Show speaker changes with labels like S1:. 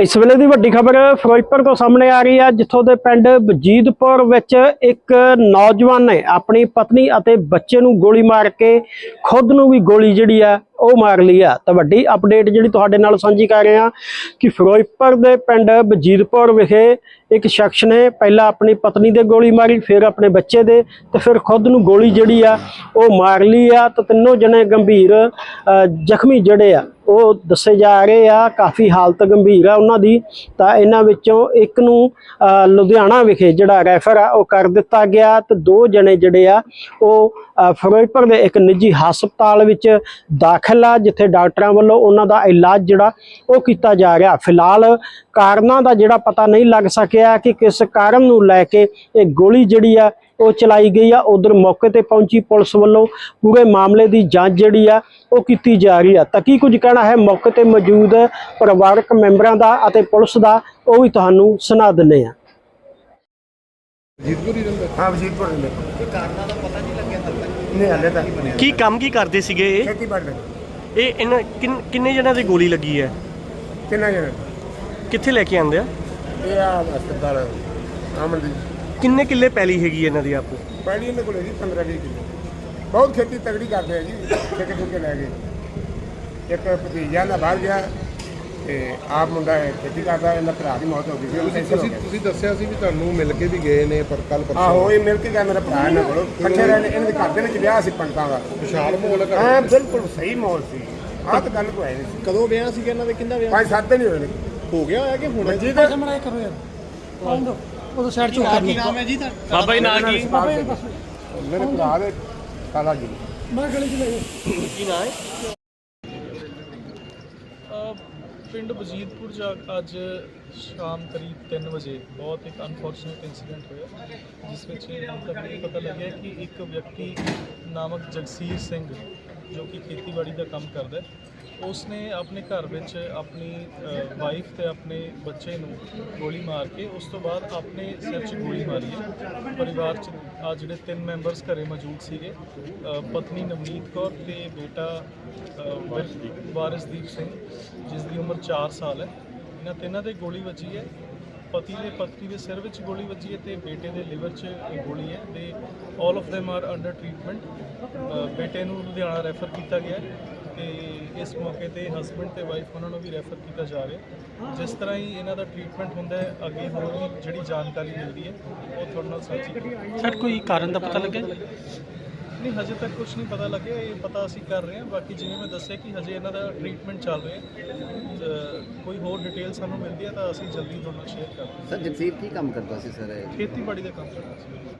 S1: ਇਸ ਵੇਲੇ ਦੀ ਵੱਡੀ ਖਬਰ ਫਿਰੋਜ਼ਪੁਰ ਤੋਂ ਸਾਹਮਣੇ ਆ ਰਹੀ ਹੈ ਜਿੱਥੋਂ ਦੇ ਪਿੰਡ ਬਜੀਦਪੁਰ ਵਿੱਚ ਇੱਕ ਨੌਜਵਾਨ ਨੇ ਆਪਣੀ ਪਤਨੀ ਅਤੇ ਬੱਚੇ ਨੂੰ ਗੋਲੀ ਮਾਰ ਕੇ ਖੁਦ ਨੂੰ ਵੀ ਗੋਲੀ ਜਿਹੜੀ ਆ, ਉਹ ਮਾਰ ਲਈ ਆ। ਤਾਂ ਵੱਡੀ ਅਪਡੇਟ ਜਿਹੜੀ ਤੁਹਾਡੇ ਨਾਲ ਸਾਂਝੀ ਕਰ ਰਹੇ ਹਾਂ ਕਿ ਫਿਰੋਜ਼ਪੁਰ ਦੇ ਪਿੰਡ ਬਜੀਦਪੁਰ ਵਿਖੇ ਇੱਕ ਸ਼ਖਸ ਨੇ ਪਹਿਲਾਂ ਆਪਣੀ ਪਤਨੀ ਦੇ ਗੋਲੀ ਮਾਰੀ, ਫਿਰ ਆਪਣੇ ਬੱਚੇ ਦੇ ਤੇ ਫਿਰ ਖੁਦ ਨੂੰ ਗੋਲੀ ਜਿਹੜੀ ਆ, ਉਹ ਮਾਰ ਲਈ ਆ। ਤਾਂ ਤਿੰਨੋਂ ਜਣੇ ਗੰਭੀਰ ਜ਼ਖਮੀ ਜਿਹੜੇ ਆ। ਉਹ ਦੱਸੇ ਜਾ ਰਹੇ ਆ, ਕਾਫੀ ਹਾਲਤ ਗੰਭੀਰ ਆ ਉਹਨਾਂ ਦੀ, ਤਾਂ ਇਹਨਾਂ ਵਿੱਚੋਂ ਇੱਕ ਨੂੰ ਲੁਧਿਆਣਾ ਵਿਖੇ ਜਿਹੜਾ ਰੈਫਰ ਆ, ਉਹ ਕਰ ਦਿੱਤਾ ਗਿਆ ਤੇ ਦੋ ਜਣੇ ਜਿਹੜੇ ਆ, ਉਹ ਫਿਰੋਜ਼ਪੁਰ ਦੇ ਇੱਕ ਨਿੱਜੀ ਹਸਪਤਾਲ ਵਿੱਚ ਦਾਖਲ ਆ, ਜਿੱਥੇ ਡਾਕਟਰਾਂ ਵੱਲੋਂ ਉਹਨਾਂ ਦਾ ਇਲਾਜ ਜਿਹੜਾ, ਉਹ ਕੀਤਾ ਜਾ ਰਿਹਾ। ਫਿਲਹਾਲ ਕਾਰਨਾਂ ਦਾ ਜਿਹੜਾ ਪਤਾ ਨਹੀਂ ਲੱਗ ਸਕਿਆ ਕਿ ਕਿਸ ਕਾਰਨ ਨੂੰ ਲੈ ਕੇ ਇਹ ਗੋਲੀ ਜਿਹੜੀ ਆ, ਉਹ ਚਲਾਈ ਗਈ ਆ। ਉਧਰ ਮੌਕੇ ਤੇ ਪਹੁੰਚੀ ਪੁਲਿਸ ਵੱਲੋਂ ਪੂਰੇ ਮਾਮਲੇ ਦੀ ਜਾਂਚ ਜਿਹੜੀ ਆ, ਉਹ ਕੀਤੀ ਜਾ ਰਹੀ ਆ। ਤਾਂ ਕੀ ਕੁਝ ਕਹਿਣਾ ਹੈ ਮੌਕੇ ਤੇ ਮੌਜੂਦ ਪਰਿਵਾਰਕ ਮੈਂਬਰਾਂ ਦਾ ਅਤੇ ਪੁਲਿਸ ਦਾ ਉਹ ਵੀ ਤੁਹਾਨੂੰ ਸੁਣਾ ਦਿੰਨੇ ਆ
S2: ਜੀਤਪੁਰ ਹੀ ਰਹਿੰਦਾ?
S3: ਹਾਂ ਵਜੀਦਪੁਰ ਦੇ ਕੋਈ ਕਾਰਨਾਂ ਦਾ ਪਤਾ ਨਹੀਂ ਲੱਗਿਆ ਤੱਕ? ਨਹੀਂ ਹਲੇ ਤੱਕ।
S4: ਕੀ ਕੰਮ ਕੀ ਕਰਦੇ ਸੀਗੇ ਇਹ?
S3: ਖੇਤੀਬਾੜੀ ਦਾ।
S4: ਇਹ ਇਹਨਾਂ ਕਿੰਨ- ਜਣਿਆਂ ਦੀ ਗੋਲੀ ਲੱਗੀ ਹੈ?
S3: ਕਿੰਨਾ ਜਣਾ?
S4: ਕਿੱਥੇ ਲੈ ਕੇ ਆਂਦੇ ਆ?
S3: ਇਹ ਆ ਹਸਪਤਾਲ ਆਮਨ ਦੀ
S4: ਕਿੰਨੇ ਕਿੱਲੇ ਪੈਲੀ ਹੈਗੀ ਇਹਨਾਂ ਦੀ ਆਪੋ?
S3: ਪਹਿਲੀ ਇਹਨਾਂ ਕੋਲ ਜੀ 15 20 ਕਿਲੋ। ਬਹੁਤ ਖੇਤੀ ਤਗੜੀ ਕਰਦੇ ਆ ਜੀ ਠੇਕੇ ਠੁਕੇ ਲੈ ਕੇ। ਇੱਕ ਭਤੀਜਾ ਨਾ ਬਾਹਰ ਗਿਆ ਤੇ ਆਪ ਮੁੰਡਾ ਖੇਤੀ ਕਰਦਾ ਇਹਦਾ ਭਰਾ ਦੀ ਮੌਤ ਹੋ ਗਈ ਸੀ ਉਹਨੂੰ ਕੈਂਸਰ ਹੋ
S2: ਤੁਸੀਂ
S3: ਗਿਆ
S2: ਤੁਸੀਂ ਦੱਸਿਆ ਸੀ ਵੀ ਤੁਹਾਨੂੰ ਮਿਲ ਕੇ ਵੀ ਗਏ ਨੇ ਪਰ ਕੱਲ
S3: ਆਹੋ ਇਹ ਮਿਲ ਕੇ ਗਿਆ ਮੇਰਾ ਭਰਾ ਇਹਨਾਂ ਕੋਲ। ਇਕੱਠੇ ਰਹਿੰਦੇ ਇਹਨਾਂ ਦੇ ਘਰ ਦੇ ਵਿੱਚ ਵਿਆਹ ਸੀ ਪੰਡਤਾਂ ਦਾ।
S2: ਵਿਸ਼ਾਲ ਮਾਹੌਲ ਹੈ
S3: ਹਾਂ ਬਿਲਕੁਲ ਸਹੀ ਮਾਹੌਲ ਸੀ। ਆਹ ਤਾਂ ਗੱਲ ਕੋਈ ਨਹੀਂ ਸੀ।
S5: ਕਦੋਂ ਵਿਆਹ ਸੀਗਾ ਇਹਨਾਂ ਦੇ? ਕਿੰਨਾ ਵਿਆਹ?
S3: ਪੰਜ ਸੱਤ ਦਿਨ ਹੀ ਹੋਏ ਨੇ।
S5: ਹੋ ਗਿਆ ਹੋਇਆ ਕਿ ਹੁਣ?
S3: ਮਨਜੀਤ
S5: ਕੀ ਨਾਮ ਹੈ ਜੀ ਤੁਹਾਡਾ?
S4: ਬਾਬਾ ਜੀ ਨਾਂ ਕੀ?
S3: ਮੇਰੇ ਭਰਾ ਦੇ ਕਾਲਾ ਜੀ।
S4: ਕੀ ਨਾਂ ਹੈ?
S6: ਪਿੰਡ ਬਜੀਦਪੁਰ ਜਾ ਅੱਜ ਸ਼ਾਮ ਕਰੀਬ 3 ਵਜੇ ਬਹੁਤ ਇੱਕ ਅਨਫੋਰਚੂਨੇਟ ਇਨਸੀਡੈਂਟ ਹੋਇਆ, ਜਿਸ ਵਿੱਚ ਇਹ ਪਤਾ ਲੱਗਿਆ ਕਿ ਇੱਕ ਵਿਅਕਤੀ ਨਾਮਕ ਜਗਸੀਰ ਸਿੰਘ ਜੋ ਕਿ ਖੇਤੀਬਾੜੀ ਦਾ ਕੰਮ ਕਰਦਾ ਹੈ ਉਸਨੇ ਆਪਣੇ ਘਰ ਵਿੱਚ ਆਪਣੀ ਵਾਈਫ ਤੇ ਆਪਣੇ ਬੱਚੇ ਨੂੰ ਗੋਲੀ ਮਾਰ ਕੇ ਉਸ ਤੋਂ ਬਾਅਦ ਆਪਣੇ ਸਿਰ 'ਚ ਗੋਲੀ ਮਾਰੀ ਹੈ। ਪਰਿਵਾਰ 'ਚ ਆ ਜਿਹੜੇ ਤਿੰਨ ਮੈਂਬਰਸ ਘਰੇ ਮੌਜੂਦ ਸੀਗੇ ਪਤਨੀ ਨਵਨੀਤ ਕੌਰ ਤੇ ਬੇਟਾ ਅ, ਵਾਰਿਸ- ਵਾਰਿਸਦੀਪ ਸਿੰਘ ਜਿਸ ਦੀ ਉਮਰ 4 ਸਾਲ ਹੈ। ਇਹਨਾਂ ਤਿੰਨਾਂ 'ਤੇ ਗੋਲੀ ਵੱਜੀ ਹੈ। ਪਤੀ ਦੇ ਪਤਨੀ ਦੇ ਸਿਰ ਵਿੱਚ ਗੋਲੀ ਵੱਜੀ ਹੈ ਤੇ ਬੇਟੇ ਦੇ ਲਿਵਰ 'ਚ ਗੋਲੀ ਹੈ ਤੇ 올 of them are under treatment ਬੇਟੇ ਨੂੰ ਲੁਧਿਆਣਾ ਰੈਫਰ ਕੀਤਾ ਗਿਆ ਹੈ। ਤੇ ਇਸ ਮੌਕੇ ਤੇ ਹਸਬੰਡ ਤੇ ਵਾਈਫ ਉਹਨਾਂ ਨੂੰ ਵੀ ਰੈਫਰ ਕੀਤਾ ਜਾ ਰਿਹਾ ਜਿਸ ਤਰ੍ਹਾਂ ਹੀ ਇਹਨਾਂ ਦਾ ਟ੍ਰੀਟਮੈਂਟ ਹੁੰਦਾ ਹੈ ਅੱਗੇ ਹੋਰ ਵੀ ਜਿਹੜੀ ਜਾਣਕਾਰੀ ਮਿਲਦੀ ਹੈ ਉਹ ਤੁਹਾਡੇ ਨਾਲ ਸਾਂਝੀ ਕਰਾਂਗੇ।
S4: ਸਰ ਕੋਈ ਕਾਰਨ ਦਾ ਪਤਾ ਲੱਗਿਆ?
S6: ਨਹੀਂ ਹਜੇ ਤੱਕ ਕੁਝ ਨਹੀਂ ਪਤਾ ਲੱਗਿਆ ਇਹ ਪਤਾ ਅਸੀਂ ਕਰ ਰਹੇ ਹਾਂ। ਬਾਕੀ ਜਿਵੇਂ ਮੈਂ ਦੱਸਿਆ ਕਿ ਹਜੇ ਇਹਨਾਂ ਦਾ ਟ੍ਰੀਟਮੈਂਟ ਚੱਲ ਰਿਹਾ ਕੋਈ ਹੋਰ ਡਿਟੇਲ ਸਾਨੂੰ ਮਿਲਦੀ ਹੈ ਤਾਂ ਅਸੀਂ ਜਲਦੀ ਤੁਹਾਨੂੰ ਸ਼ੇਅਰ ਕਰਾਂਗੇ
S7: ਸਰ ਜਗਸੀਰ ਕੀ ਕੰਮ ਕਰਦਾ ਸੀ ਸਰ ਇਹ?
S6: ਖੇਤੀਬਾੜੀ ਦਾ ਕੰਮ ਕਰਦਾ ਸੀ।